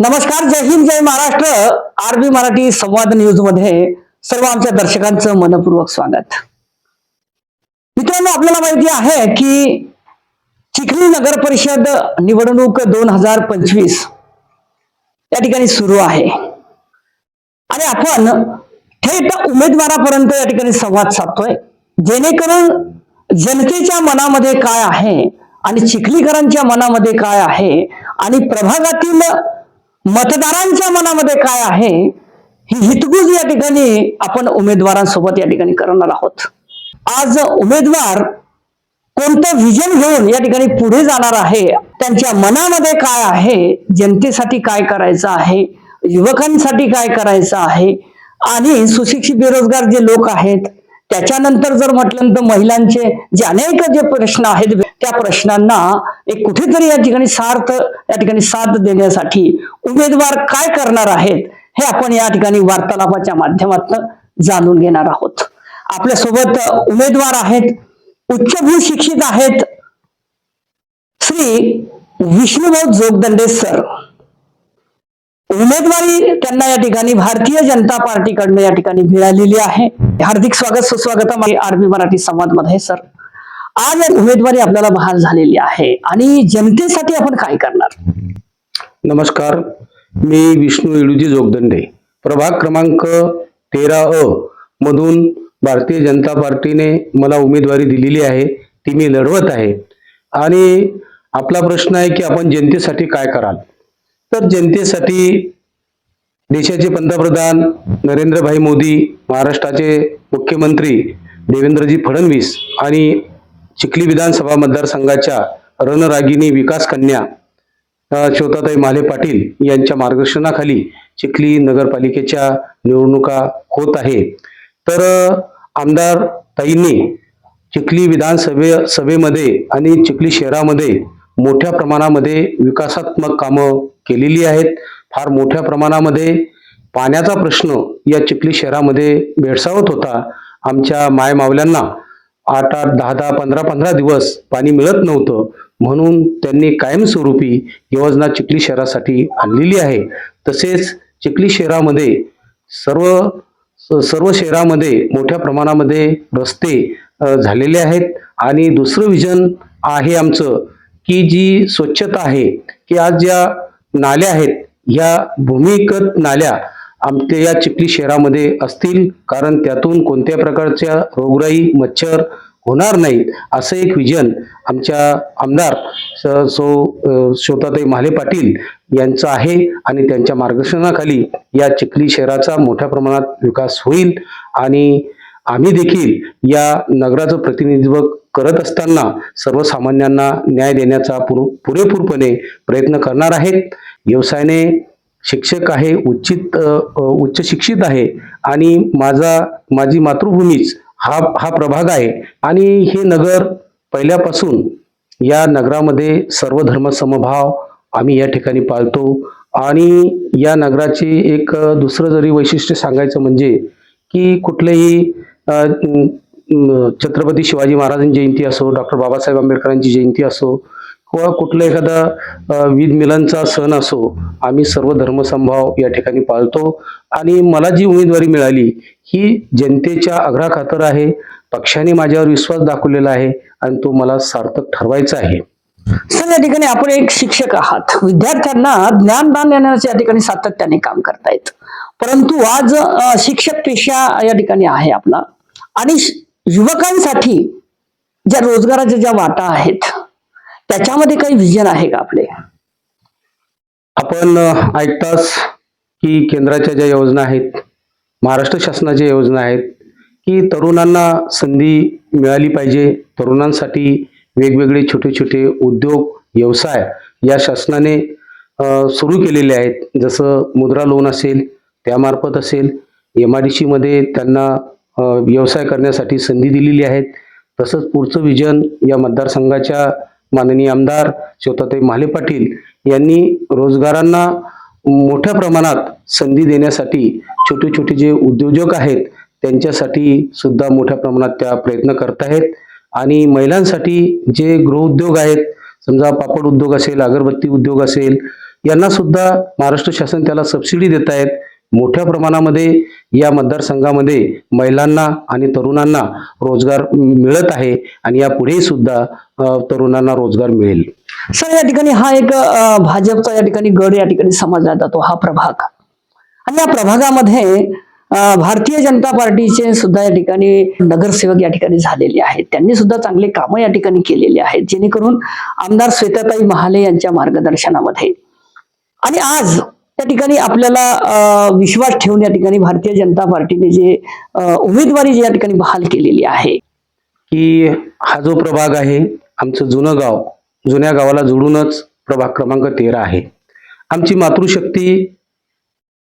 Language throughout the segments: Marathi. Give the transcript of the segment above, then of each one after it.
नमस्कार जय हिंद जय महाराष्ट्र. आरबी मराठी संवाद न्यूजमध्ये सर्व आमच्या दर्शकांचं मनपूर्वक स्वागत. मित्रांनो आपल्याला माहिती आहे की चिखली नगर परिषद निवडणूक दोन हजार पंचवीस या ठिकाणी सुरू आहे. आणि आपण थेट उमेदवारापर्यंत या ठिकाणी संवाद साधतोय. जेणेकरून जनतेच्या मनामध्ये काय आहे आणि चिखलीकरांच्या मनामध्ये काय आहे आणि प्रभागातील मतदारांच्या मनामध्ये काय आहे ही हितगुज या ठिकाणी आपण उमेदवारांसोबत या ठिकाणी करणार आहोत. आज उमेदवार कोणतं व्हिजन घेऊन या ठिकाणी पुढे जाणार आहे त्यांच्या मनामध्ये काय आहे जनतेसाठी काय करायचं आहे युवकांसाठी काय करायचं आहे आणि सुशिक्षित बेरोजगार जे लोक आहेत त्याच्यानंतर जर म्हटलं तर महिलांचे जे अनेक जे प्रश्न आहेत त्या प्रश्नांना एक कुठेतरी या ठिकाणी सार्थ या ठिकाणी साथ देण्यासाठी उमेदवार काय करणार आहेत हे आपण या ठिकाणी वार्तालापाच्या माध्यमातून जाणून घेणार आहोत. आपल्यासोबत उमेदवार आहेत उच्चभू शिक्षित आहेत श्री विष्णुभाऊ जोगदंडे सर. उमेदवारी त्यांना या ठिकाणी भारतीय जनता पार्टीकडनं या ठिकाणी मिळालेली आहे. हार्दिक स्वागत सुस्वागत आरबी मराठी संवादमध्ये सर. आज उमेदवारी आपल्याला बहाल झालेली आहे आणि जनतेसाठी आपण काय करणार? नमस्कार. मी विष्णू इडुजी जोगदंडे. प्रभाग क्रमांक तेरा अ मधून भारतीय जनता पार्टीने मला उमेदवारी दिलेली आहे. ती मी लढवत आहे. आणि आपला प्रश्न आहे की आपण जनतेसाठी काय कराल? तर जनतेसाठी देशाचे पंतप्रधान नरेंद्रभाई मोदी महाराष्ट्राचे मुख्यमंत्री देवेंद्रजी फडणवीस आणि चिखली विधानसभा मतदारसंघाच्या रणरागिणी विकास कन्या शोताताई श्वेताताई माले पाटील यांच्या मार्गदर्शनाखाली चिखली नगरपालिकेच्या निवडणुका होत आहे. तर आमदार ताईंनी चिखली विधानसभे सभेमध्ये आणि चिखली शहरामध्ये मोठ्या प्रमाणामध्ये विकासात्मक कामं केलेली आहेत. फार मोठ्या प्रमाणामध्ये पाण्याचा प्रश्न या चिखली शहरामध्ये भेडसावत होता. आमच्या मायमावल्यांना आठ आठ दहा दहा पंधरा पंधरा दिवस पाणी मिळत नव्हतं. म्हणून त्यांनी कायमस्वरूपी योजना चिखली शहरासाठी आणलेली आहे. तसेच चिखली शहरामध्ये सर्व सर्व शहरामध्ये मोठ्या प्रमाणामध्ये रस्ते झालेले आहेत. आणि दुसरं विजन आहे आमचं की जी स्वच्छता आहे की आज ज्या नाल्या आहेत या भूमिगत नाल्या आमच्या या चिखली शहरामध्ये असतील कारण त्यातून कोणत्या प्रकारच्या रोगराई मच्छर होणार नाहीत असं एक विजन आमच्या आमदार सो श्रोताताई महाले पाटील यांचं आहे आणि त्यांच्या मार्गदर्शनाखाली या चिखली शहराचा मोठ्या प्रमाणात विकास होईल. आणि आम्ही देखील या नगराचं प्रतिनिधित्व करत असताना सर्वसामान्यांना न्याय देण्याचा पुर- पुरेपूरपणे प्रयत्न करणार आहेत. व्यवसायाने शिक्षक आहे उच्चित उच्च शिक्षित आहे आणि माझा माझी मातृभूमीच हा हा प्रभाग आहे. आणि हे नगर पहिल्यापासून या नगरामध्ये सर्व धर्म समभाव आम्ही या ठिकाणी पाळतो. आणि या नगराची एक दुसरं जरी वैशिष्ट्य सांगायचं म्हणजे की कुठलेही छत्रपती शिवाजी महाराजांची जयंती असो डॉक्टर बाबासाहेब आंबेडकरांची जयंती असो किंवा कुठला एखादा अ, विध मिलनचा सण असो आम्ही सर्व धर्मसंभाव या ठिकाणी पाळतो. आणि मला जी उमेदवारी मिळाली ही जनतेच्या आग्रहाखातर आहे पक्षाने माझ्यावर विश्वास दाखवलेला आहे आणि तो मला सार्थक ठरवायचा आहे. सर या ठिकाणी आपण एक शिक्षक आहात. विद्यार्थ्यांना ज्ञानदान देण्याचे या ठिकाणी सातत्याने काम करतायत. परंतु आज शिक्षक पेशा या ठिकाणी आहे आपला. आणि युवकांसाठी ज्या रोजगाराच्या ज्या वाटा आहेत त्याच्यामध्ये काही विजन आहे का आपले? आपण ऐकताच की केंद्राच्या ज्या योजना आहेत महाराष्ट्र शासनाच्या योजना आहेत की तरुणांना संधी मिळाली पाहिजे. तरुणांसाठी वेगवेगळे छोटे छोटे उद्योग व्यवसाय या शासनाने सुरू केलेले आहेत. जसं मुद्रा लोन असेल त्यामार्फत असेल. एम आय डी सीमध्ये त्यांना व्यवसाय करण्यासाठी संधी दिलेली आहेत. तसंच पुढचं विजन या मतदारसंघाच्या माननीय आमदार शिवताताई महाले पाटील यांनी रोजगारांना मोठ्या प्रमाणात संधी देण्यासाठी छोटे छोटे जे उद्योजक आहेत त्यांच्यासाठी सुद्धा मोठ्या प्रमाणात त्या प्रयत्न करत आहेत. आणि महिलांसाठी जे गृहउद्योग आहेत समजा पापड उद्योग असेल अगरबत्ती उद्योग असेल यांना सुद्धा महाराष्ट्र शासन त्याला सबसिडी देत आहेत. मोठ्या प्रमाणामध्ये या मतदारसंघामध्ये महिलांना आणि तरुणांना रोजगार मिळत आहे आणि यापुढेही सुद्धा तरुणांना रोजगार मिळेल. सर या ठिकाणी हा एक भाजपचा या ठिकाणी गड या ठिकाणी समजला जातो हा प्रभाग. आणि या प्रभागामध्ये भारतीय जनता पार्टीचे सुद्धा या ठिकाणी नगरसेवक या ठिकाणी झालेले आहेत. त्यांनी सुद्धा चांगले कामं या ठिकाणी केलेली आहेत जेणेकरून आमदार श्वेताताई महाले यांच्या मार्गदर्शनामध्ये. आणि आज त्या ठिकाणी आपल्याला विश्वास ठेवून या ठिकाणी भारतीय जनता पार्टीने जे उमेदवारी जी या ठिकाणी बहाल केलेली आहे. की हा जो प्रभाग आहे आमचं जुनं गाव जुन्या गावाला जोडूनच प्रभाग क्रमांक तेरा आहे. आमची मातृशक्ती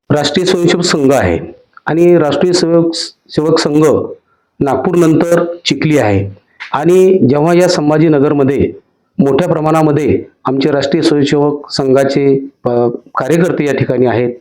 राष्ट्रीय स्वयंसेवक संघ आहे आणि राष्ट्रीय सेवक सेवक संघ नागपूरनंतर चिखली आहे. आणि जेव्हा या संभाजीनगरमध्ये मोठ्या प्रमाणामध्ये आमचे राष्ट्रीय स्वयंसेवक संघाचे कार्यकर्ते या ठिकाणी आहेत.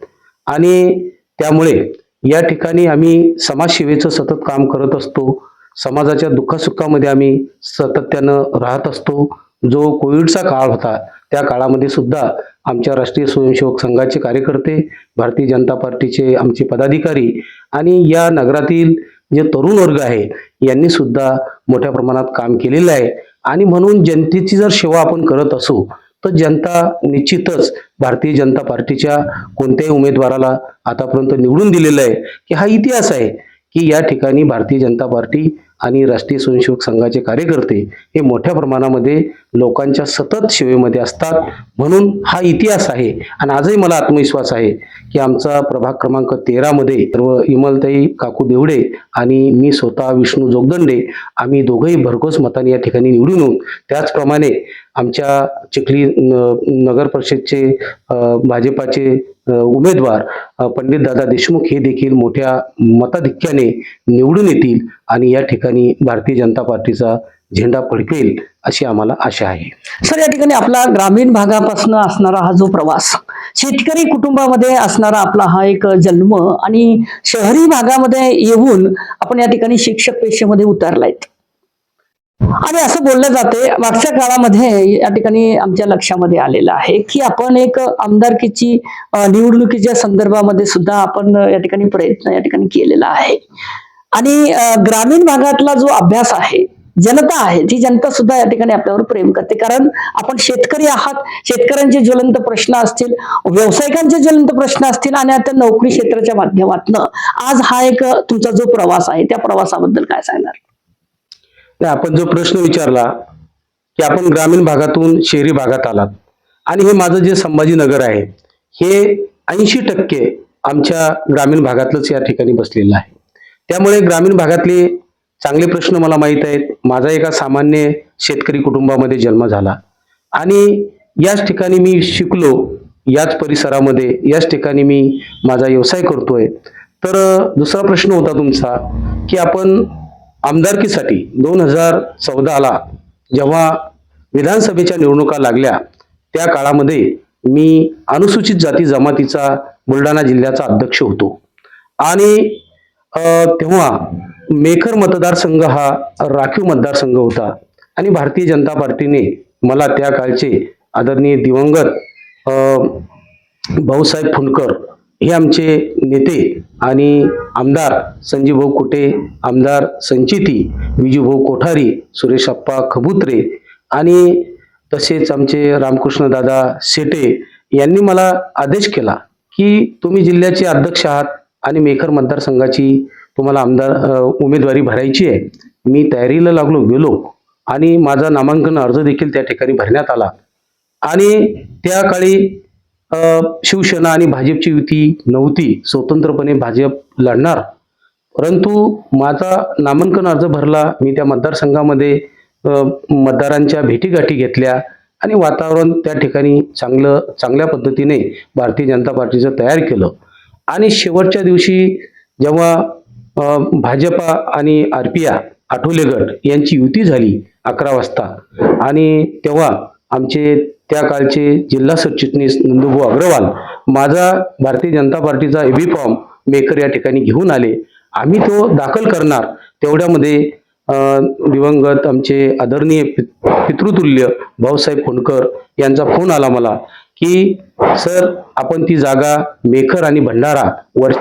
आणि त्यामुळे या ठिकाणी आम्ही समाजसेवेचं सतत काम करत असतो. समाजाच्या दुःखसुखामध्ये आम्ही सातत्यानं राहत असतो. जो कोविडचा काळ होता त्या काळामध्ये सुद्धा आमच्या राष्ट्रीय स्वयंसेवक संघाचे कार्यकर्ते भारतीय जनता पार्टीचे आमचे पदाधिकारी आणि या नगरातील जे तरुण वर्ग आहे यांनी सुद्धा मोठ्या प्रमाणात काम केलेलं आहे. आणि म्हणून जनतेची जर सेवा आपण करत असू तर जनता निश्चितच भारतीय जनता पार्टीच्या कोणत्याही उमेदवाराला आतापर्यंत निवडून दिलेलं आहे. की हा इतिहास आहे की या ठिकाणी भारतीय जनता पार्टी आणि राष्ट्रीय स्वयंसेवक संघाचे कार्यकर्ते हे मोठ्या प्रमाणामध्ये लोकांच्या सतत सेवेमध्ये असतात. म्हणून हा इतिहास आहे आणि आजही मला आत्मविश्वास आहे की आमचा प्रभाग क्रमांक तेरामध्ये सर्व इमलताई काकू देवडे आणि मी स्वतः विष्णू जोगदंडे आम्ही दोघंही भरघोस मताने या ठिकाणी निवडून त्याचप्रमाणे आमच्या चिखली न- नगर परिषदचे भाजपाचे उमेदवार पंडित दादा देशमुख हे देखील मोठ्या मताधिक्याने निवडून येतील आणि या ठिकाणी भारतीय जनता पार्टीचा झेंडा फडकेल अशी आम्हाला आशा आहे. सर या ठिकाणी आपला ग्रामीण भागापासून असणारा हा जो प्रवास शेतकरी कुटुंबामध्ये असणारा आपला हा एक जन्म आणि शहरी भागामध्ये येऊन आपण या ठिकाणी शिक्षक पेशेमध्ये उतरलायत. आणि असं बोललं जाते मागच्या काळामध्ये या ठिकाणी आमच्या लक्षामध्ये आलेलं आहे की आपण एक आमदारकीची निवडणुकीच्या संदर्भामध्ये सुद्धा आपण या ठिकाणी प्रयत्न या ठिकाणी केलेला आहे. आणि ग्रामीण भागातला जो अभ्यास आहे जनता आहे ती जनता सुद्धा या ठिकाणी आपल्यावर प्रेम करते. कारण आपण शेतकरी आहात शेतकऱ्यांचे ज्वलंत प्रश्न असतील व्यावसायिकांचे ज्वलंत प्रश्न असतील आणि आता नोकरी क्षेत्राच्या माध्यमातून आज हा एक तुमचा जो प्रवास आहे त्या प्रवासाबद्दल काय सांगणार? नाही, आपण जो प्रश्न विचारला की आपण ग्रामीण भागातून शहरी भागात आलात आणि हे माझं जे संभाजीनगर आहे हे ऐंशी टक्के आमच्या ग्रामीण भागातलंच या ठिकाणी बसलेलं आहे. त्यामुळे ग्रामीण भागातले चांगले प्रश्न मला माहीत आहेत. माझा एका सामान्य शेतकरी कुटुंबामध्ये जन्म झाला. आणि याच ठिकाणी मी शिकलो याच परिसरामध्ये याच ठिकाणी मी माझा व्यवसाय करतोय. तर दुसरा प्रश्न होता तुमचा की आपण आमदारकीसाठी दोन हजार चौदाला जेव्हा विधानसभेच्या निवडणुका लागल्या त्या काळामध्ये मी अनुसूचित जाती जमातीचा बुलढाणा जिल्ह्याचा अध्यक्ष होतो. आणि तेव्हा मेखर मतदारसंघ हा राखीव मतदारसंघ होता. आणि भारतीय जनता पार्टीने मला त्या काळचे आदरणीय दिवंगत भाऊसाहेब फुंडकर हे आमचे नेते आणि आमदार संजीवभाऊ कुटे आमदार संचिती विजूभाऊ कोठारी सुरेश अप्पा खबुत्रे आणि तसेच आमचे रामकृष्ण दादा शेटे यांनी मला आदेश केला की तुम्ही जिल्ह्याचे अध्यक्ष आहात आणि मेखर मतदारसंघाची तुम्हाला आमदार उमेदवारी भरायची आहे. मी तयारीला लागलो गेलो आणि माझा नामांकन अर्ज देखील त्या ठिकाणी भरण्यात आला. आणि त्या काळी शिवसेना आणि भाजपची युती नव्हती स्वतंत्रपणे भाजप लढणार. परंतु माझा नामांकन अर्ज भरला मी त्या मतदारसंघामध्ये मतदारांच्या भेटीगाठी घेतल्या आणि वातावरण त्या ठिकाणी चांगलं चांगल्या पद्धतीने भारतीय जनता पार्टीचं तयार केलं. आणि शेवटच्या दिवशी जेव्हा भाजपा आणि आर पी आय आठवले गट यांची युती झाली अकरा वाजता आणि तेव्हा आमचे त्या काळचे जिल्हा सरचिटणीस नंदुभाऊ अग्रवाल माझा भारतीय जनता पार्टीचा एबी फॉर्म मेकर या ठिकाणी घेऊन आले. आम्ही तो दाखल करणार तेवढ्यामध्ये दिवंगत आमचे आदरणीय पित- पितृतुल्य भाऊसाहेब फोंडकर यांचा फोन आला मला की सर आपण ती जागा मेखर आणि भंडारा वर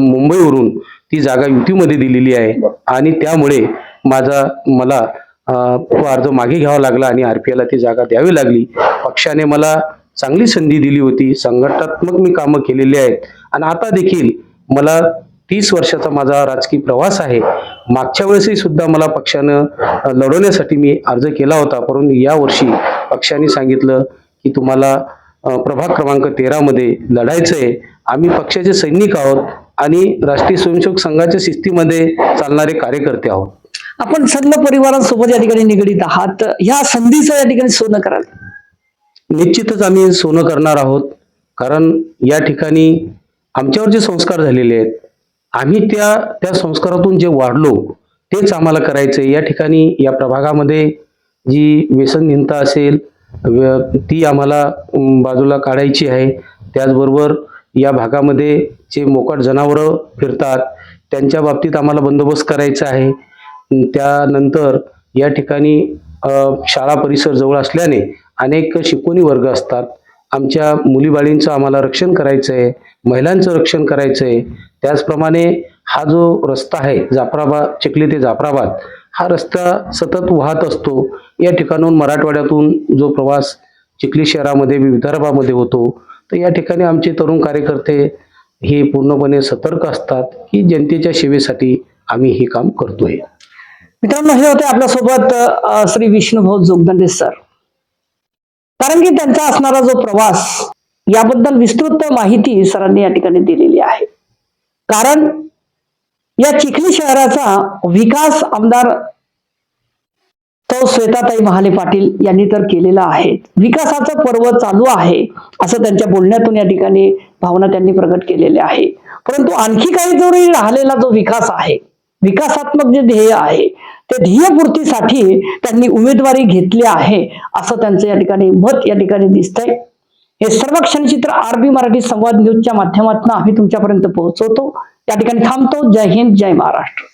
मुंबईवरून ती जागा युतीमध्ये दिलेली आहे आणि त्यामुळे माझा मला तो अर्ज मागे घ्यावा लागला आणि आरपीआयला ती जागा द्यावी लागली. पक्षाने मला चांगली संधी दिली होती. संघटनात्मक मी कामं केलेली आहेत. आणि आता देखील मला तीस वर्षाचा माझा राजकीय प्रवास आहे. मागच्या वेळेसही सुद्धा मला पक्षानं लढवण्यासाठी मी अर्ज केला होता. परंतु या वर्षी पक्षाने सांगितलं की तुम्हाला प्रभाग क्रमांक तेरामध्ये लढायचं आहे आम्ही पक्षाचे सैनिक आहोत आणि राष्ट्रीय स्वयंसेवक संघाच्या शिस्तीमध्ये चालणारे कार्यकर्ते आहोत. आपण सर्व परिवारांसोबत या ठिकाणी निगडीत आहात. ह्या संधीचं या ठिकाणी सोनं कराल. निश्चितच आम्ही सोनं करणार आहोत. कारण या ठिकाणी आमच्यावर जे संस्कार झालेले आहेत आम्ही त्या त्या संस्कारातून जे वाढलो तेच आम्हाला करायचं या ठिकाणी या प्रभागामध्ये जी व्यसनहीनता असेल व्य- ती आम्हाला बाजूला काढायची आहे. त्याचबरोबर या भागामध्ये जे मोकाट जनावरं फिरतात त्यांच्या बाबतीत आम्हाला बंदोबस्त करायचा आहे. त्यानंतर या ठिकाणी शाळा परिसर जवळ असल्याने अनेक शिकवणी वर्ग असतात. आमच्या मुलीबाळींचं आम्हाला रक्षण करायचं आहे महिलांचं रक्षण करायचं आहे त्याचप्रमाणे हा जो रस्ता आहे जाफराबाद चिखली ते जाफराबाद हा रस्ता सतत वाहत असतो. या ठिकाणून मराठवाड्यातून जो प्रवास चिखली शहरामध्ये विदर्भामध्ये होतो तर या ठिकाणी आमचे तरुण कार्यकर्ते हे पूर्णपणे सतर्क असतात की जनतेच्या सेवेसाठी आम्ही हे काम करतोय. मित्रांनो हे होते आपल्यासोबत श्री विष्णुभाऊ जोगदंडे सर. कारण की त्यांचा असणारा जो प्रवास याबद्दल विस्तृत माहिती सरांनी या ठिकाणी दिलेली आहे. कारण या चिखली शहराचा विकास आमदार तो श्वेताताई महाले पाटील यांनी तर केलेला आहे. विकासाचं पर्व चालू आहे असं त्यांच्या बोलण्यातून या ठिकाणी भावना त्यांनी प्रकट केलेल्या आहे. परंतु आणखी काही जरी राहिलेला जो विकास आहे विकासात्मक जे ध्येय आहे ते ध्येयपूर्तीसाठी त्यांनी उमेदवारी घेतली आहे असं त्यांचं या ठिकाणी मत या ठिकाणी दिसतंय. हे सर्व क्षणचित्र आरबी मराठी संवाद न्यूजच्या माध्यमातून आम्ही तुमच्यापर्यंत पोहोचवतो. या ठिकाणी थांबतो. जय हिंद जय महाराष्ट्र.